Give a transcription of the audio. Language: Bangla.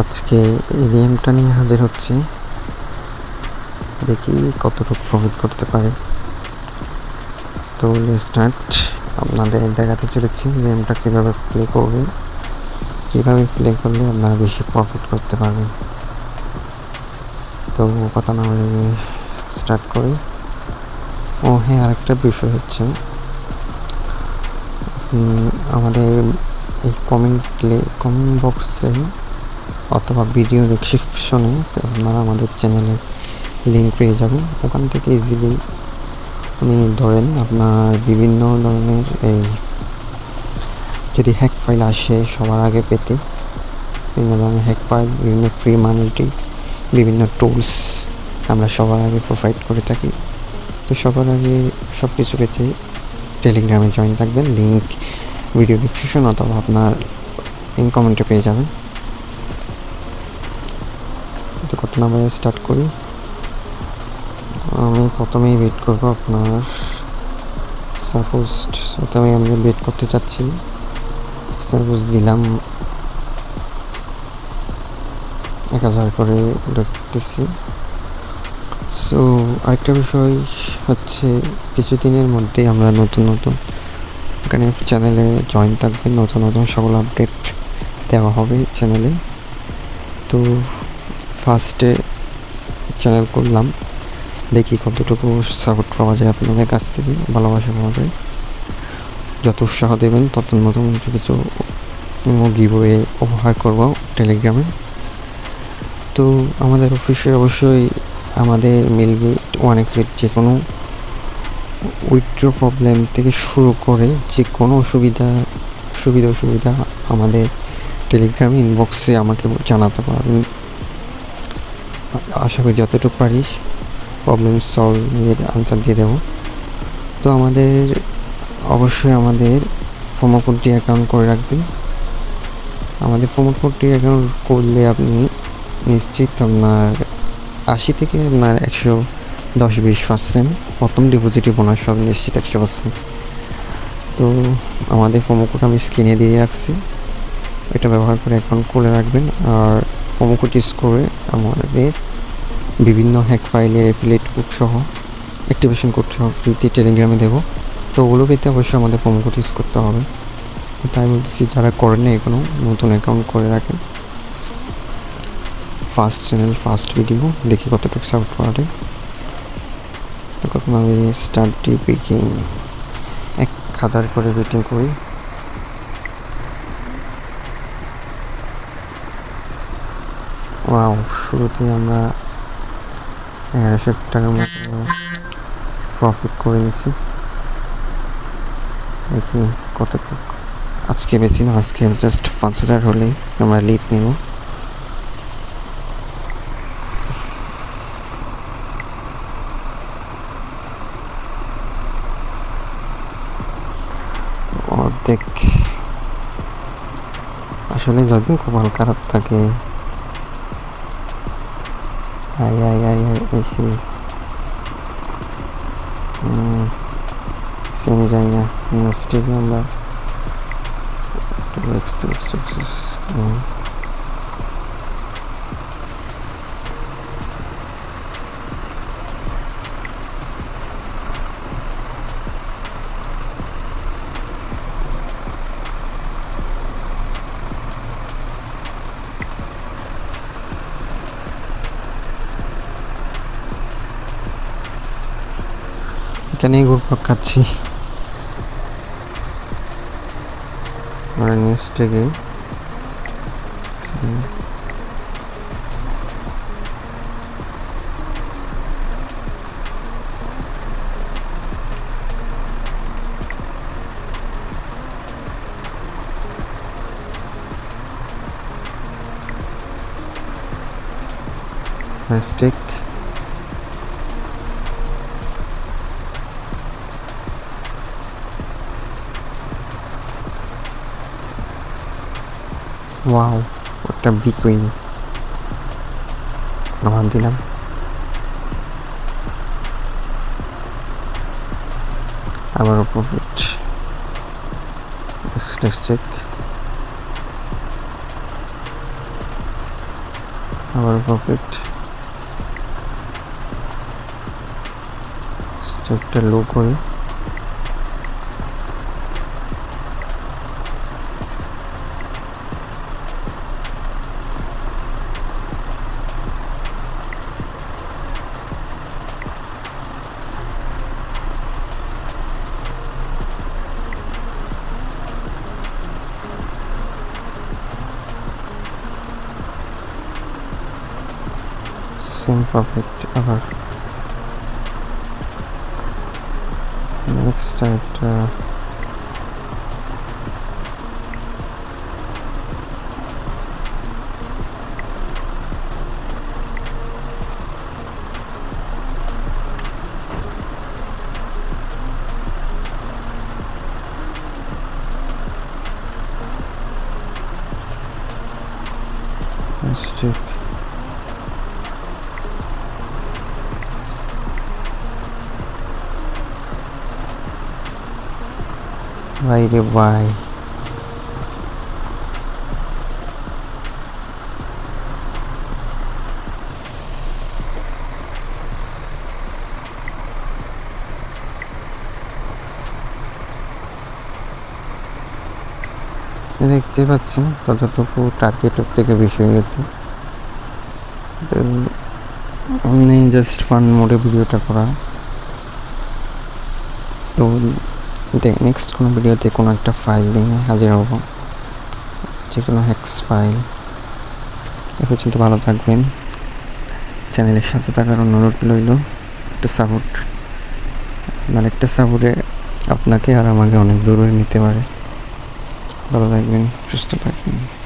আজকে গেমটা নিয়ে হাজির হচ্ছি। দেখি কতটুকু প্রফিট করতে পারে। তো স্টার্ট আপনাদের দেখাতে চলেছি গেমটা কীভাবে প্লে করবেন? কীভাবে প্লে করলে আপনারা বেশি প্রফিট করতে পারবেন? তো কথা না বলে স্টার্ট করি। ও হ্যাঁ আরেকটা বিষয় হচ্ছে আমাদের এই কমেন্ট প্লে কমেন্ট বক্সে অথবা ভিডিও ডিসক্রিপশনে আপনারা আমাদের চ্যানেলের লিঙ্ক পেয়ে যাবেন। ওখান থেকে ইজিলি আপনি ধরেন আপনার বিভিন্ন ধরনের এই যদি হ্যাক ফাইল আসে সবার আগে পেতে, বিভিন্ন ধরনের হ্যাক ফাইল বিভিন্ন ফ্রি মানিটি বিভিন্ন টুলস আমরা সবার আগে প্রোভাইড করে থাকি। তো সবার আগে সব কিছু পেতে টেলিগ্রামে জয়েন থাকবেন। লিঙ্ক ভিডিও ডিসক্রিপশন অথবা আপনার ইন কমেন্টে পেয়ে যাবেন। তো কত নাম্বারে স্টার্ট করি। আমি প্রথমেই ওয়েট করব আপনার সাপোজ প্রথমে আমি ওয়েট করতে চাচ্ছি। সাপোজ দিলাম এক হাজার করে ঢুকতেছি সো আরেকটা বিষয় হচ্ছে কিছুদিনের মধ্যেই আমরা নতুন নতুন এখানে চ্যানেলে জয়েন থাকবে নতুন নতুন সকল আপডেট দেওয়া হবে চ্যানেলে তো ফার্স্টে চ্যানেল করলাম। দেখি কতটুকু সাপোর্ট পাওয়া যায় আপনাদের কাছ থেকে, ভালোবাসা পাওয়া যায়। যত উৎসাহ দেবেন, তত নতুন কিছু কিছু গিভওয়ে উপহার করব টেলিগ্রামে তো আমাদের অফিসে অবশ্যই আমাদের মিলবে ওয়ান এক্স যে কোনো উইথড্র প্রবলেম থেকে শুরু করে যে কোনো সুবিধা সুবিধা, অসুবিধা আমাদের টেলিগ্রাম ইনবক্সে আমাকে জানাতে পারবেন। আশা করি যতটুকু পারিস প্রবলেম সলভ এর আনসার দিয়ে দেবো। তো আমাদের, অবশ্যই আমাদের প্রোমো কোডটি অ্যাকাউন্ট করে রাখবেন। আমাদের প্রোমো কোডটি অ্যাকাউন্ট করলে আপনি নিশ্চিত আপনার আশি থেকে আপনার একশো দশ বিশ পার্সেন্ট প্রথম ডিপোজিটে বোনাস পাবেন নিশ্চিত একশো পার্সেন্ট তো আমাদের প্রোমো কোড আমি স্ক্রিনে দিয়ে রাখছি। এটা ব্যবহার করে অ্যাকাউন্ট খুলে রাখবেন। আর প্রোমো কোড ইউজ করে আমাদের বিভিন্ন হ্যাক ফাইলের অ্যাফিলেট কোড সহ অ্যাক্টিভেশন কোড সহ ফ্রিতে টেলিগ্রামে দেবো। তো ওগুলো পেতে অবশ্যই আমাদের প্রোমো কোড ইউজ করতে হবে। তাই বলতেছি, যারা করেন না এখনও নতুন অ্যাকাউন্ট করে রাখেন। ফার্স্ট চ্যানেল ফার্স্ট ভিডিও দেখি কতটুকু সাপোর্ট করা যায়। কত আমি স্টার্ট বিগিন এক হাজার করে রেটিং করি। ওয়াও শুরুতে আমরা এগারোশো টাকার মতো প্রফিট করে নিছি দেখি কতটুকু আজকে বেশি না, আজকে জাস্ট পাঁচ হাজার হলেই আমরা লিপ নেব। অর্ধেক। আসলে যদিন কপাল খারাপ থাকে Ay, ay, ay, ay, I see. うん。same じゃいな。new street number. two, two, six, six. うん。এখানেই ঘুরপাক খাচ্ছি? আমরা নেক্সট থেকে Stick ওয়াও একটা বিগ উইন আমার দিলাম। আবারও প্রফিট চেক আবার প্রফিট একটা লো করি। seem perfect ever. Next at uh, Let's do ভাই রে ভাই। দেখতে পাচ্ছেন কতটুকু টার্গেটের থেকে বেশি হয়ে গেছে। তো এমনি জাস্ট ফান মোডে ভিডিওটা করা। তো নেক্সট কোনো ভিডিওতে কোনো একটা ফাইল নিয়ে হাজির হব। যে কোনো হ্যাক্স ফাইল এ পর্যন্ত ভালো থাকবেন। চ্যানেলের সাথে থাকার অনুরোধ রইল, একটু সাপোর্ট মানে একটা সাপোর্টে আপনাকে আর আমাকে অনেক দূরে নিতে পারে। ভালো থাকবেন, সুস্থ থাকবেন।